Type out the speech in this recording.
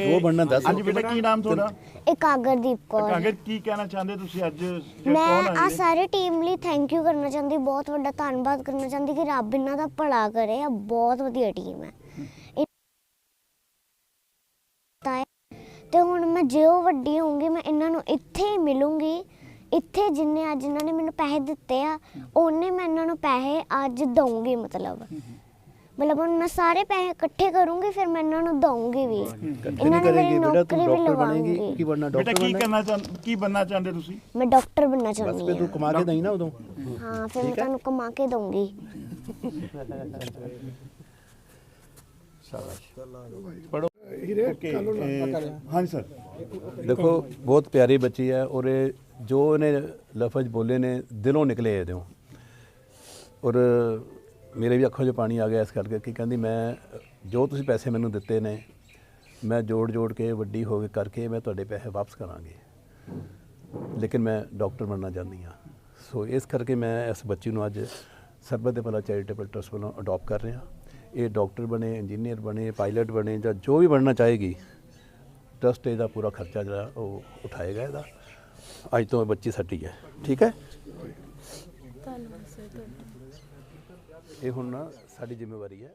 ਕੇ ਜੋ ਬਣਨਾ ਦੱਸ। ਹਾਂਜੀ ਬੇਟਾ ਕੀ ਨਾਮ ਤੁਹਾਡਾ? ਇਕਾਗਰਦੀਪ ਕੌਰ ਕਾਗਰ ਕੀ ਕਹਿਣਾ ਚਾਹੁੰਦੇ ਤੁਸੀਂ ਅੱਜ? ਜੇ ਮੈਂ ਆ ਆਏ ਸਾਰੇ ਟੀਮ ਲਈ ਥੈਂਕ ਯੂ ਕਰਨਾ ਚਾਹੁੰਦੀ ਬਹੁਤ ਵੱਡਾ ਧੰਨਵਾਦ ਕਰਨਾ ਚਾਹੁੰਦੀ ਕਿ ਰੱਬ ਇਹਨਾਂ ਦਾ ਭਲਾ ਕਰੇ ਆ ਬਹੁਤ ਵਧੀਆ ਟੀਮ ਹੈ। ਇਹ ਤਾਂ ਹੈ। ਤੇ ਹੁਣ ਮੈਂ ਜਿਉ ਵੱਡੀ ਹੋਊਂਗੀ ਮੈਂ ਇਹਨਾਂ ਨੂੰ ਇੱਥੇ ਹੀ ਮਿਲੂੰਗੀ ਇੱਥੇ ਜਿੰਨੇ ਅੱਜ ਇਹਨਾਂ ਨੇ ਮੈਨੂੰ ਪੈਸੇ ਦਿੱਤੇ ਆ ਉਹਨੇ ਮੈਂ ਇਹਨਾਂ ਨੂੰ ਪੈਸੇ ਅੱਜ ਦਊਂਗੀ ਮਤਲਬ। ਮਤਲਬ ਹੁਣ ਮੈਂ ਸਾਰੇ ਪੈਸੇ ਇਕੱਠੇ ਕਰੂੰਗੀ ਫਿਰ ਮੈਂ ਇਹਨਾਂ ਨੂੰ ਦਊਂਗੀ ਵੀ। ਇਹਨਾਂ ਨੇ ਮੇਰੀ ਕਰੇਗੀ ਬੇਟਾ ਤੂੰ ਨੌਕਰੀ ਵੀ ਡਾਕਟਰ ਬਣੇਗੀ। ਲਵਾਉਂਗੀ ਕੀ ਬਣਨਾ ਬੇਟਾ ਡਾਕਟਰ ਕੀ ਬਣਨਾ? ਕਰਨਾ ਚਾਹੁੰਦੇ ਕੀ ਬਣਨਾ ਚਾਹੁੰਦੇ ਤੁਸੀਂ? ਮੈਂ ਡਾਕਟਰ ਬਣਨਾ ਬਸ ਚਾਹੁੰਦੀ ਫੇ ਤੂੰ ਹਾਂ। ਕਮਾ ਕੇ ਦਈ ਨਾ ਉਦੋਂ। ਹਾਂ ਫਿਰ ਮੈਂ ਤੁਹਾਨੂੰ ਕਮਾ ਕੇ ਦਊਂਗੀ। ਓਕੇ ਹਾਂਜੀ ਸਰ। ਦੇਖੋ ਬਹੁਤ ਪਿਆਰੀ ਬੱਚੀ ਹੈ ਔਰ ਇਹ ਜੋ ਇਹਨੇ ਲਫ਼ਜ਼ ਬੋਲੇ ਨੇ ਦਿਲੋਂ ਨਿਕਲੇ ਇਹਦੇ ਔਰ ਮੇਰੇ ਵੀ ਅੱਖਾਂ 'ਚ ਪਾਣੀ ਆ ਗਿਆ ਇਸ ਕਰਕੇ ਕਿ ਕਹਿੰਦੀ ਮੈਂ, ਜੋ ਤੁਸੀਂ ਪੈਸੇ ਮੈਨੂੰ ਦਿੱਤੇ ਨੇ, ਮੈਂ ਜੋੜ ਜੋੜ ਕੇ, ਵੱਡੀ ਹੋ ਕੇ ਕਰਕੇ ਮੈਂ ਤੁਹਾਡੇ ਪੈਸੇ ਵਾਪਸ ਕਰਾਂਗੀ। ਲੇਕਿਨ ਮੈਂ ਡਾਕਟਰ ਬਣਨਾ ਚਾਹੁੰਦੀ ਹਾਂ। ਸੋ ਇਸ ਕਰਕੇ ਮੈਂ ਇਸ ਬੱਚੀ ਨੂੰ ਅੱਜ ਸਰਬਤ ਦੇ ਭਲਾ ਚੈਰੀਟੇਬਲ ਟਰਸਟ ਵੱਲੋਂ ਅਡਾਪਟ ਕਰ ਰਿਹਾ। ਇਹ ਡਾਕਟਰ ਬਣੇ, ਇੰਜੀਨੀਅਰ ਬਣੇ, ਪਾਇਲਟ ਬਣੇ ਜਾਂ ਜੋ ਵੀ ਬਣਨਾ ਚਾਹੇਗੀ, ਟਰਸਟ ਇਹਦਾ ਪੂਰਾ ਖਰਚਾ ਜਿਹੜਾ ਉਹ ਉਠਾਏਗਾ ਇਹਦਾ। ਅੱਜ ਤੋਂ ਇਹ ਬੱਚੀ ਸਾਡੀ ਹੈ। ਠੀਕ ਹੈ? ਇਹ ਹੁਣ ਨਾ ਸਾਡੀ ਜ਼ਿੰਮੇਵਾਰੀ ਹੈ